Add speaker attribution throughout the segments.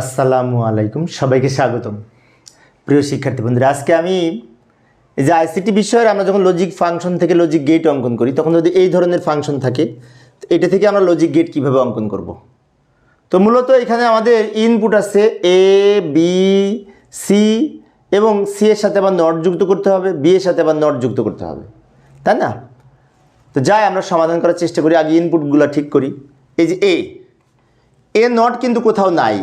Speaker 1: আসসালামু আলাইকুম, সবাইকে স্বাগতম। প্রিয় শিক্ষার্থী বন্ধুরা, আজকে আমি এই যে আইসিটি বিষয়ের আমরা যখন লজিক ফাংশন থেকে লজিক গেট অঙ্কন করি, তখন যদি এই ধরনের ফাংশন থাকে এটা থেকে আমরা লজিক গেট কীভাবে অঙ্কন করব? তো মূলত এখানে আমাদের ইনপুট আছে এ বি সি এবং সি এর সাথে আবার নট যুক্ত করতে হবে বি এর সাথে আবার নট যুক্ত করতে হবে। তাই না? তো যাই, আমরা সমাধান করার চেষ্টা করি, আগে ইনপুটগুলো ঠিক করি। এই যে এ এ নট কিন্তু কোথাও নাই।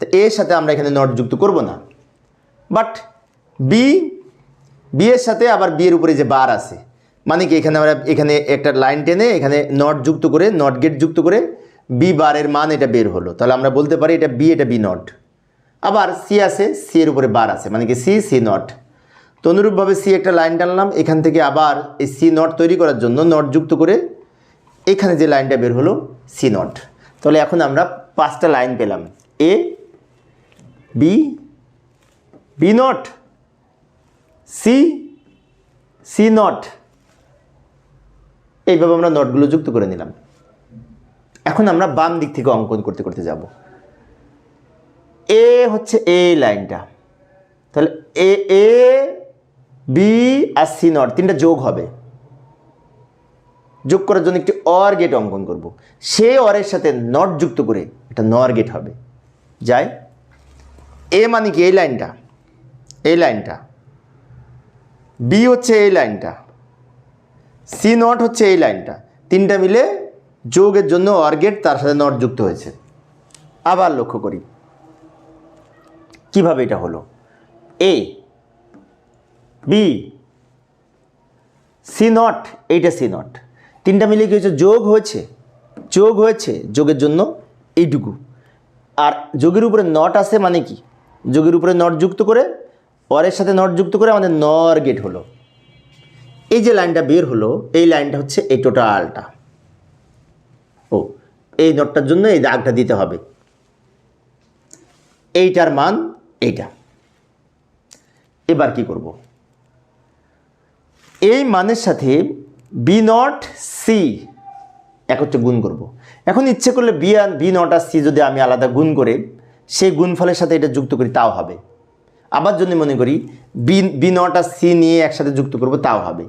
Speaker 1: তো এর সাথে আমরা এখানে নট যুক্ত করব না। বাট বি বি এর সাথে আবার বি এর উপরে যে বার আছে মানে কি এখানে আমরা এখানে একটা লাইন টেনে এখানে নট যুক্ত করে নট গেট যুক্ত করে বি বারের মান এটা বের হলো। তাহলে আমরা বলতে পারি এটা বি এটা বি নট আবার সি আছে সি এর উপরে বার আছে মানে কি সি সি নট তো অনুরূপভাবে সি একটা লাইন টানলাম, এখান থেকে আবার এই সি নট তৈরি করার জন্য নট যুক্ত করে এখানে যে লাইনটা বের হলো সি নট তাহলে এখন আমরা পাঁচটা লাইন পেলাম A B B not C C not এইভাবে আমরা নটগুলো যুক্ত করে নিলাম। এখন আমরা বাম দিক থেকে অঙ্কন করতে করতে যাব। এ হচ্ছে এই লাইনটা। তাহলে এ এ বি আর সি নট তিনটা যোগ হবে। যোগ করার জন্য একটি অর গেট অঙ্কন করব। সে অরের সাথে নট যুক্ত করে এটা নর গেট হবে। যাই। এ মানে কি? এই লাইনটা। এই লাইনটা। বি হচ্ছে এই লাইনটা। সি নট হচ্ছে এই লাইনটা। তিনটা মিলে যোগের জন্য অর গেট তার সাথে নট যুক্ত হয়েছে। আবার লক্ষ্য করি। কীভাবে এটা হলো? এ বি সি নট এইটা সি নট তিনটা মিলে কি হয়েছে? যোগ হয়েছে। যোগ হয়েছে, যোগের জন্য এইটুকু। আর যোগের উপরে নট আছে মানে কি? যোগের উপরে নট যুক্ত করে অরের সাথে নট যুক্ত করে আমাদের নর গেট হলো। এই যে লাইনটা বের হলো, এই লাইনটা হচ্ছে এই টোটালটা। ও, এই নটটার জন্য এই দাগটা দিতে হবে। এইটার মান এইটা। এবার কি করব? এই মানের সাথে বি নট সি একত্রে গুণ করব। এখন ইচ্ছে করলে বি আর বি নট আর সি যদি আমি আলাদা গুণ করে সেই গুণফলের সাথে এটা যুক্ত করি, তাও হবে। আবার যদি মনে করি B B not R C নিয়ে একসাথে যুক্ত করব, তাও হবে।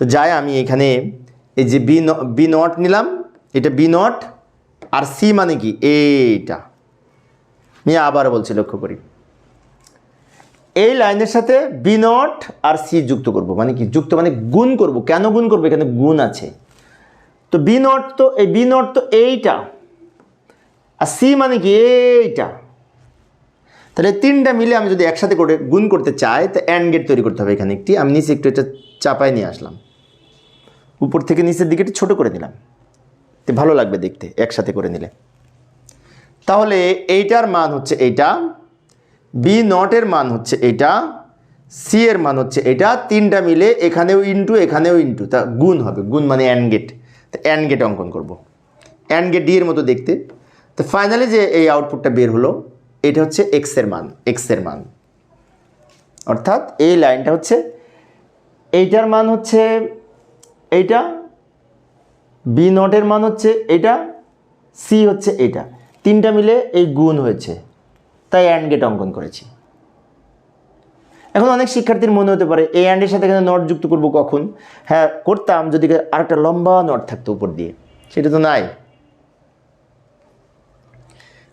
Speaker 1: তো যাই আমি এখানে এই যে বি বি নট নিলাম, এটা বি নট আর সি মানে কি? এইটা। নিয়ে আবার বলছি, লক্ষ্য করি। এই লাইনের সাথে বি নট আর সি যুক্ত করব মানে কি? যুক্ত মানে গুণ করব। কেন গুণ করব? এখানে গুণ আছে। তো বি নট তো, এই বি নট তো এইটা। আর সি মানে কি? এইটা। তাহলে তিনটা মিলে আমি যদি একসাথে করে গুণ করতে চাই, তো অ্যান্ড গেট তৈরি করতে হবে এখানে একটি। আমি নিচে একটু এটা চাপায় নিয়ে আসলাম। উপর থেকে নিচের দিকে একটু ছোটো করে দিলাম তো ভালো লাগবে দেখতে একসাথে করে নিলে। তাহলে এইটার মান হচ্ছে এইটা বি নটের মান হচ্ছে এটা সি এর মান হচ্ছে এটা তিনটা মিলে এখানেও ইন্টু এখানেও ইন্টু তা গুণ হবে। গুণ মানে অ্যান্ড গেট তো অ্যান্ড গেট অঙ্কন করব। অ্যান্ড গেট ডি এর মতো দেখতে। তো ফাইনালি যে এই আউটপুটটা বের হলো, এটা হচ্ছে এক্সের মান এক্সের মান। অর্থাৎ এই লাইনটা হচ্ছে, এইটার মান হচ্ছে এইটা বি নটের মান হচ্ছে এটা সি হচ্ছে এটা তিনটা মিলে এই গুণ হয়েছে, তাই অ্যান্ড গেট অঙ্কন করেছি। এখন অনেক শিক্ষার্থীর মনে হতে পারে, এই অ্যান্ডের সাথে এখানে নট যুক্ত করব কখন? হ্যাঁ করতাম যদি আরেকটা লম্বা নট থাকতো উপর দিয়ে। সেটা তো নাই।